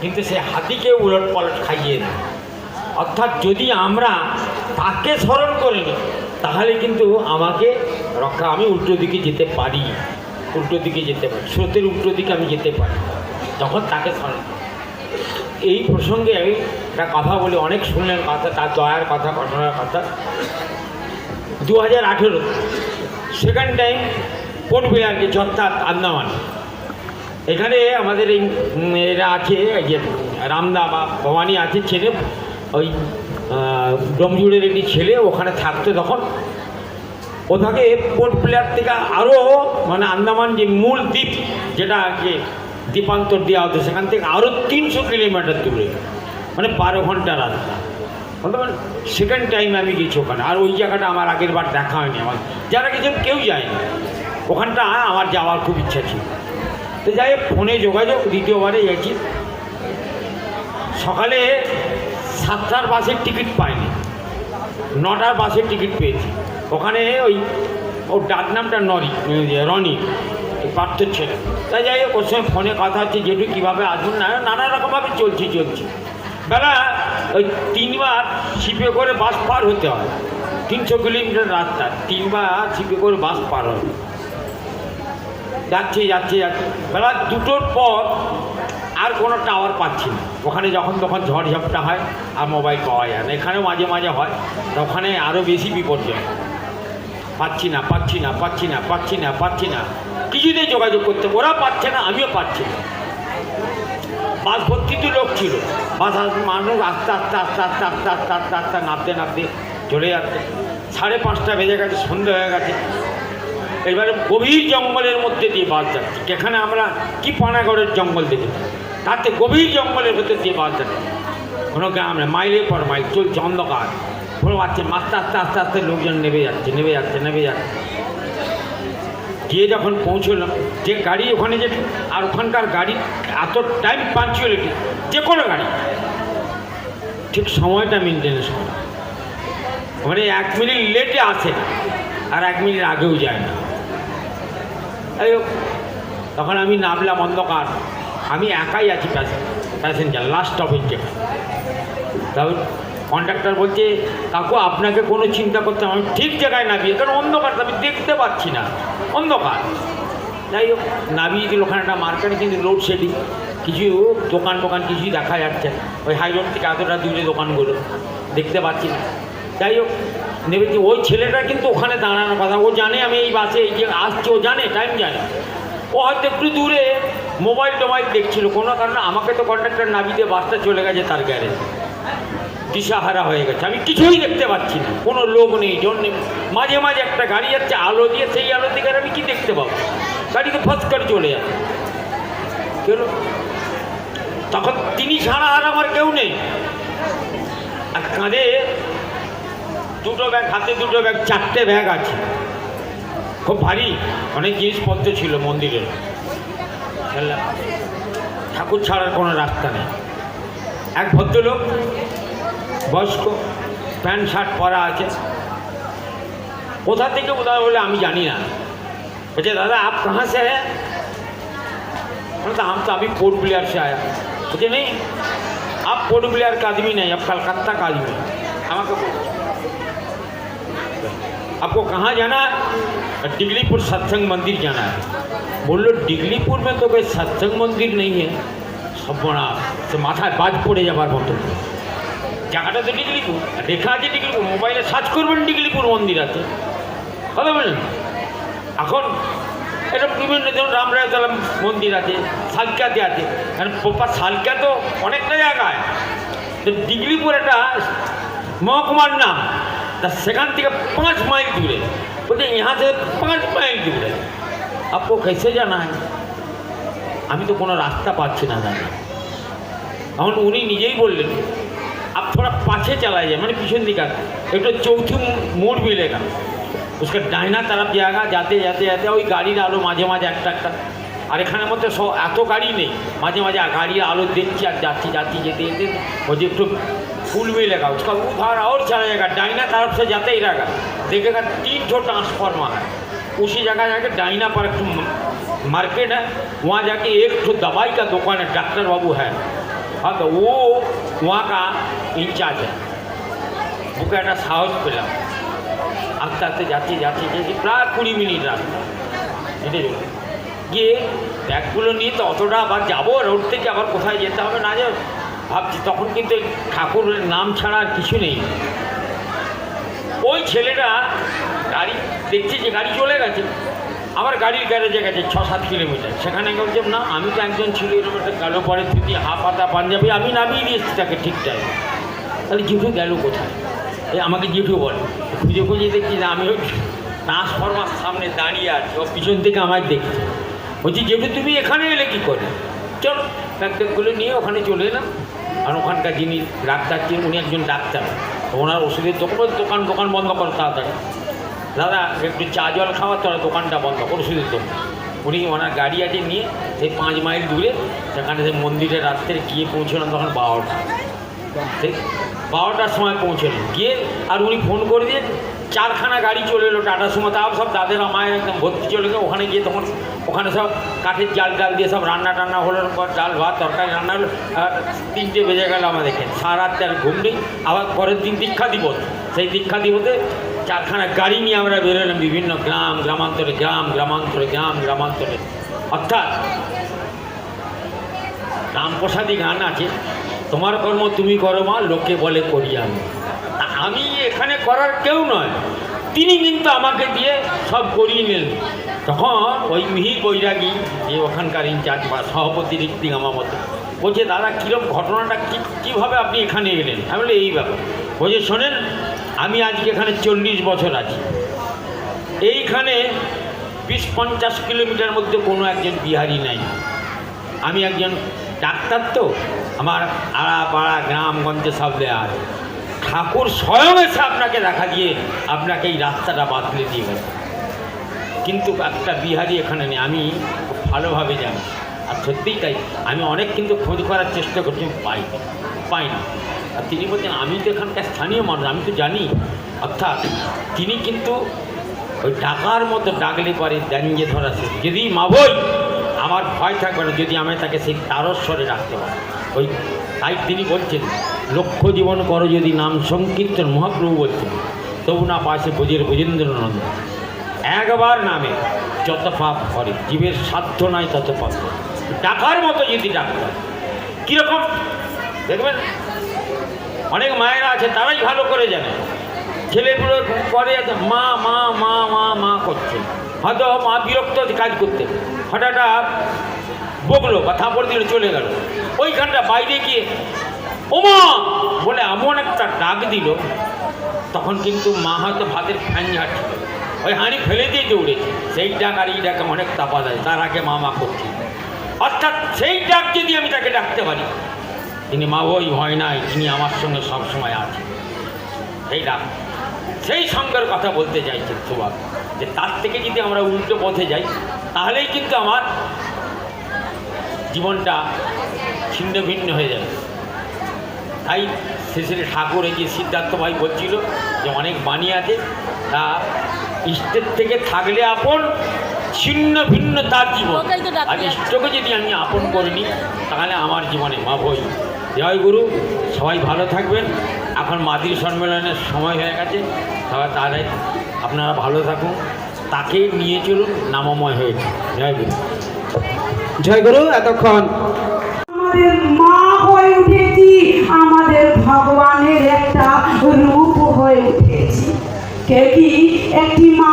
কিন্তু সে হাতিকে উলট পালট খাইয়ে দেয়। অর্থাৎ যদি আমরা তাকে স্মরণ করি, তাহলে কিন্তু আমাকে রক্ষা, আমি উল্টো দিকে যেতে পারি, উল্টো দিকে যেতে পারি, স্রোতের উল্টো দিকে আমি যেতে পারি তখন তাকে স্মরণ। এই প্রসঙ্গে আমি একটা কথা বলি, অনেক শুনলেন কথা, তার দয়ার কথা, ঘটনার কথা। দু হাজার আঠেরো সেকেন্ড টাইম পোর্ট ব্লেয়ার যে অর্থাৎ আন্দামান। এখানে আমাদের এই আছে যে রামদা বা ভবানী আছে, ছেলে, ওই ডমজুড়ের একটি ছেলে ওখানে থাকতো তখন। ওটাকে পোর্ট প্লেয়ার থেকে আরও মানে আন্দামান যে মূল দ্বীপ, যেটা যে দ্বীপান্তর দেওয়া হতো, সেখান থেকে আরও তিনশো কিলোমিটার দূরে মানে বারো ঘণ্টা রাস্তা। বলতে সেকেন্ড টাইম আমি গেছি ওখানে। আর ওই জায়গাটা আমার আগের বার দেখা হয়নি আমার। যারা গেছেন কেউ যায়নি। ওখানটা আমার যাওয়ার খুব ইচ্ছা ছিল। তো যাই ফোনে যোগাযোগ, দ্বিতীয়বারে গেছি সকালে সাতটার বাসের টিকিট পাইনি। নটার বাসের টিকিট পেয়েছি। ওখানে ওই, ওর ডাক নামটা নরি রনি, এই পার্থর ছেলে। তাই যাই হোক, ওর সঙ্গে ফোনে কথা হচ্ছে যেটু কীভাবে আসুন না নানা রকমভাবে চলছে চলছে। বেলা ওই তিনবার ছিপে করে বাস পার হতে হয়। তিনশো কিলোমিটার রাস্তা, তিনবার ছিপে করে বাস পার হয়। যাচ্ছে যাচ্ছে যাচ্ছে। বেলা দুটোর পর আর কোনো টাওয়ার পাচ্ছি না। ওখানে যখন তখন ঝড় ঝাপটা হয় আর মোবাইল পাওয়া যায় না। এখানেও মাঝে মাঝে হয় ওখানে আরও বেশি বিপর্যয়। পাচ্ছি না পাচ্ছি না পাচ্ছি না পাচ্ছি না পাচ্ছি না। কিছুতেই যোগাযোগ করতে, ওরা পাচ্ছে না, আমিও পাচ্ছি না। বাস ভর্তি তো লোক ছিল। বাস মানুষ আস্তে আস্তে আস্তে আস্তে আস্তে আস্তে আস্তে আস্তে, নামতে নামতে চলে যাচ্ছে। সাড়ে পাঁচটা বেজে গেছে, সন্ধে হয়ে গেছে। এবারে গভীর জঙ্গলের মধ্যে দিয়ে বাস যাচ্ছে। যেখানে আমরা কি পানাগড়ের জঙ্গল দেখেছি তাতে গভীর জঙ্গলের ভেতর দিয়ে বাস যাচ্ছে। কোনো গ্রাম নেই মাইলের পর মাইল চলছে অন্ধকার। কোনো আস্তে আস্তে আস্তে আস্তে আস্তে লোকজন নেমে যাচ্ছে নেমে যাচ্ছে নেমে যাচ্ছে। গিয়ে যখন পৌঁছলাম যে গাড়ি ওখানে যে, আর ওখানকার গাড়ি এত টাইম পাঞ্চুয়ালিটি, যে কোনো গাড়ি। ঠিক সময়টা মেনটেন্স করে মানে এক মিনিট লেটে আসে, আর এক মিনিট আগেও যায় না। যাই হোক তখন আমি নামলাম অন্ধকার। আমি একাই আছি প্যাসেঞ্জার লাস্ট স্টপের যেখানে কন্ডাক্টর বলছে, কাকু, আপনাকে কোনো চিন্তা করতে। আমি ঠিক জায়গায় নামিয়ে, কারণ অন্ধকার আমি দেখতে পাচ্ছি না। অন্ধকার। যাই হোক, নামিয়ে দিল ওখানে একটা মার্কেটে, কিন্তু লোডশেডিং কিছু দোকান টোকান কিছুই দেখা যাচ্ছে। ওই হাইরোড থেকে এতটা দূরে দোকানগুলো। দেখতে পাচ্ছি না। যাই হোক নেমেছি ওই ছেলেটা কিন্তু ওখানে দাঁড়ানোর কথা, ও জানে আমি এই বাসে এই যে আসছি, ও জানে টাইম জানে। ও হয়তো একটু দূরে মোবাইল টোবাইল দেখছিল, কোনো কারণে আমাকে তো কন্ট্রাক্টর নামিয়ে বাসটা চলে গেছে তার গ্যারেজ দিশাহারা হয়ে গেছে, আমি কিছুই দেখতে পাচ্ছি না, কোনো লোক নেই, জন নেই। মাঝে মাঝে একটা গাড়ি যাচ্ছে আলো দিয়ে, সেই আলো দিকে আমি কি দেখতে পাবো? গাড়িতে ফস করে চলে যাচ্ছে কেন? তখন তিনি ছাড়া আর আমার কেউ নেই। আর কাঁধে দুটো ব্যাগ হাতে দুটো ব্যাগ চারটে ব্যাগ আছে খুব ভারী অনেক জিনিসপত্র ছিল মন্দিরের বুঝলাম? ঠাকুর ছাড়ার কোনো রাস্তা নেই এক ভদ্রলোক বয়স্ক প্যান্ট শার্ট পরা আছে কোথা থেকে উদাহরণ হলে আমি জানি না বলছে दादा आप कहाँ से हैं मैंने कहा हम तो अभी पोर्ट ब्लेयर से आया बोलते नहीं आप पोर्ट ब्लेयर का आदमी नहीं आप कलकत्ता का आदमी हैं আমাকে বলছে, आपको कहाँ जाना है डिगलीपुर सत्संग मंदिर जाना है बोल लो डिगलीपुर में तो कोई सत्संग मंदिर नहीं है सब बड़ा तो মাথায় বাজ পড়ে যাবার মতো জায়গাটা তো ডিগলিপুর লেখা আছে ডিগলিপুর মোবাইলে সার্চ করবেন ডিগলিপুর মন্দির আছে কথা বললেন এখন এটা বিভিন্ন ধরুন রামরায়তলা মন্দির আছে শালকাতে আছে কারণ প্রপার শালকা তো অনেকটা জায়গায় তো ডিগলিপুর একটা মহকুমার নাম তা সেখান থেকে পাঁচ মাইল দূরে বলছে ইহা থেকে পাঁচ মাইল দূরে আপকো कैसे জানা है আমি তো কোনো রাস্তা পাচ্ছি না দাদা তখন উনি নিজেই বললেন आप थोड़ा पाछे चला जाए मैंने पीछे दिखा एक तो चौथी मोड़ मिलेगा उसका ডাইনা तरफ जाएगा যাতে যাতে যাতে ওই গাড়ির আলো মাঝে মাঝে একটা একটা আর এখানের মধ্যে সব এত গাড়ি নেই মাঝে মাঝে গাড়ির আলো দেখছি আর যাচ্ছি যাচ্ছি যেতে যেতে वो जो একটু फूल मिलेगा उसका उधार और चला जाएगा डाइना तरफ से जाते ही रहेगा देखेगा तीन ठो ट्रांसफार्मर है उसी जगह जाके डाइना पर एक ठो मार्केट है वहाँ जाके एक ठो दवाई का दुकान है डॉक्टर बाबू है हाँ तो वो वहाँ का इंचार्ज है ওকে একটা সাহস পেলাম আস্তে আস্তে যাচ্ছি যাচ্ছি যাচ্ছি প্রায় কুড়ি মিনিট রাস্তা হেঁটে চলে গিয়ে ব্যাগগুলো নিয়ে তো অতটা আবার যাবো রোড থেকে আবার কোথায় যেতে হবে না যাবে ভাবছি, তখন কিন্তু ঠাকুরের নাম ছাড়া আর কিছু নেই। ওই ছেলেটা গাড়ি দেখছি যে গাড়ি চলে গেছে, আবার গাড়ির গ্যারেজে গেছে ছ, সাত কিলোমিটার। সেখানে বলছে, না, আমি তো একজন ছিল, এরকম একটা কালো পরে ধুতি হাফ হাতা পাঞ্জাবি, আমি নামিয়ে দিয়েছি তাকে ঠিক টাইমে তাহলে জেঠু গেল কোথায়? এই আমাকে জেঠু বলে, খুঁজে খুঁজে দেখছি যে আমি ওই ট্রান্সফরমার সামনে দাঁড়িয়ে আছি, ও পিছন থেকে আমায় দেখছি। বলছি, জেঠু, তুমি এখানে এলে কী করে? চলো ব্যাগ ট্যাগগুলো নিয়ে ওখানে চলে এলাম। আর ওখানকার যিনি ডাক্তার ছিলেন উনি একজন ডাক্তার। ওনার ওষুধের দোকান দোকান দোকান বন্ধ করো তাড়াতাড়ি। দাদা, একটু চা জল খাওয়ার তোরা দোকানটা বন্ধ করো, ওষুধের দোকান। উনি ওনার গাড়ি আছে নিয়ে, সেই পাঁচ মাইল দূরে, সেখানে সেই মন্দিরে রাত্রে গিয়ে পৌঁছলাম তখন বারোটা। ঠিক বারোটার সময় পৌঁছলেন গিয়ে আর উনি ফোন করে দিয়ে চারখানা গাড়ি চলে এলো টাটা সুমো, তাও সব দাদেরা মায়ের একদম ভর্তি চলে গেলো। ওখানে গিয়ে তখন ওখানে সব কাঠের জাল ডাল দিয়ে সব রান্না টান্না হলো ডাল ভাত তরকারি রান্না হলো তিনটে বেজে গেল আমাদেরকে সারা রাত্রে আর ঘুম নেই। আবার পরের দিন দীক্ষা দিবস। সেই দীক্ষা দিবসে চারখানা গাড়ি নিয়ে আমরা বেরোলাম বিভিন্ন গ্রাম, গ্রামান্তরে গ্রাম গ্রামান্তরে গ্রাম, গ্রামান্তরে। অর্থাৎ রামপ্রসাদী গান আছে, তোমার কর্ম তুমি করো মা, লোকে বলে করি আমি। আমি এখানে করার কেউ নয়। তিনি কিন্তু আমাকে দিয়ে সব করিয়ে নিলেন। তখন ওই মিহি বৈরাগী, যে ওখানকার ইনচার্জ বা সভাপতি ঋত্বিক আমার মতো, বলছে, দাদা কীরকম ঘটনাটা? কী, কীভাবে আপনি এখানে এলেন? আমি বলি, এই ব্যাপার। বলছে, শোনেন, আমি আজকে এখানে চল্লিশ বছর আছি। এইখানে বিশ পঞ্চাশ কিলোমিটার মধ্যে কোনো একজন বিহারি নাই। আমি একজন ডাক্তার তো, আমার আড়া পাড়া গ্রামগঞ্জে সব দেওয়া আছে। ঠাকুর স্বয়ং এসে আপনাকে দেখা দিয়ে আপনাকে এই রাস্তাটা বাতলে দিয়ে গেল। কিন্তু একটা বিহারি এখানে নেই, আমি খুব ভালোভাবে জানি। আর সত্যিই তাই, আমি অনেক কিন্তু খোঁজ করার চেষ্টা করছি পাই পাই না আর তিনি বলছেন, আমি তো এখানকার স্থানীয় মানুষ, আমি তো জানি। অর্থাৎ তিনি কিন্তু ওই ডাকার মতো ডাকলে পরে দাঁড়িয়ে ধরা শেষ। যদি মাবই আমার ভয় থাকবে না, যদি আমি তাকে সেই তারস্বরে রাখতে পারি। ওই তাই তিনি বলছেন লক্ষ্য জীবন করো যদি নাম সংকীর্তন মহাপ্রভু বলছেন তবু না পাশে বোঝের বোজেন্দ্রনন্দ একবার নামে যত পাপ করে, জীবের সাধ্য নাই তত পাপ করে। ডাকার মতো যদি ডাকতে হয়। কীরকম? দেখবেন? অনেক মায়েরা আছে, তারাই ভালো করে জানে। ছেলেগুলো করে মা মা মা মা মা করছে। হয়তো মা বিরক্ত কাজ করতে। হঠাৎ বকলো বা থাপড় দিলে, চলে গেল। ওইখানটা বাইরে গিয়ে ওমা! বলে এমন একটা ডাক দিল, তখন কিন্তু মা হয়তো ভাতের ফ্যান ঝাড়ছিল। ওই হাঁড়ি ফেলে দিয়ে দৌড়েছে সেই ডাক আর এই ডাকে অনেক তাপা দেয়, তার আগে মা মা করছে। অর্থাৎ সেই ডাক যদি আমি তাকে ডাকতে পারি, তিনি মা ওই ভয় নাই, তিনি আমার সঙ্গে সবসময় আছেন। সেই ডাক, সেই সঙ্গের কথা বলতে চাইছেন সুভাষ যে তার থেকে যদি আমরা উল্টো পথে যাই, তাহলেই কিন্তু আমার জীবনটা ছিন্ন ভিন্ন হয়ে যাবে। তাই শেষে ঠাকুর এই যে সিদ্ধার্থ ভাই বলছিল যে অনেক বাণী আছে তা ইষ্টের থেকে থাকলে আপন ছিন্ন ভিন্ন তার জীবন। আর ইষ্টকে যদি আমি আপন করে নিই তাহলে আমার জীবনে মা বই জয় গুরু সবাই ভালো থাকবেন। এখন মাদির সম্মেলনের সময় হয়ে গেছে সবাই তাহলে আপনারা ভালো থাকুন। তাকে নিয়ে চলুন নামময় হয়েছে। জয় গুরু। জয় গুরু এতক্ষণ। হয়ে উঠেছি কে কি একটি মা